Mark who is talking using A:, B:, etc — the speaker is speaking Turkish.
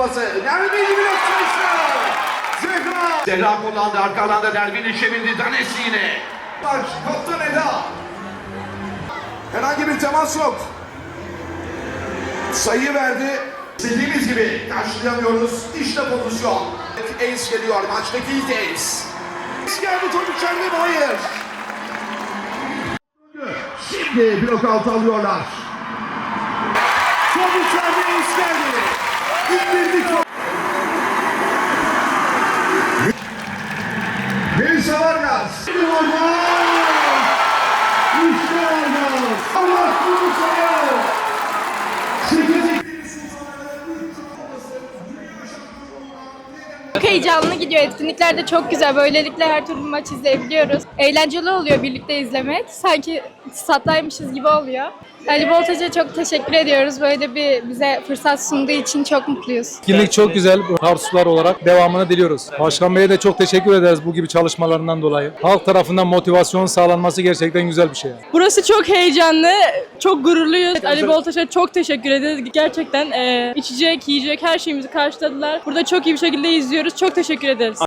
A: Nermin blok sayısı. Zehra. Zehra kullandı. Arka alanda Nermin'i çevirdi. Danesi yine. Bak kaptan Eda. Herhangi bir temas yok. Sayı verdi. İstediğimiz gibi karşılayamıyoruz. İşte pozisyon. Ace geliyor. Maçtaki ilk ace. Ace geldi top içeride mi? Hayır. Şimdi blok altı alıyorlar. Top içeride ace Richard Vargas.
B: Çok heyecanlı gidiyor. Etkinlikler de çok güzel. Böylelikle her türlü maç izleyebiliyoruz. Eğlenceli oluyor birlikte izlemek. Sanki stat'taymışız gibi oluyor. Ali Boltaç'a çok teşekkür ediyoruz. Böyle bir bize fırsat sunduğu için çok mutluyuz.
C: Etkinlik çok güzel. Tarsuslar olarak devamını diliyoruz. Başkan Bey'e de çok teşekkür ederiz bu gibi çalışmalarından dolayı. Halk tarafından motivasyon sağlanması gerçekten güzel bir şey.
D: Burası çok heyecanlı, çok gururluyuz. Ali Boltaş'a çok teşekkür ederiz. Gerçekten e, içecek, yiyecek her şeyimizi karşıladılar. Burada çok iyi bir şekilde izliyoruz. Çok teşekkür ederiz.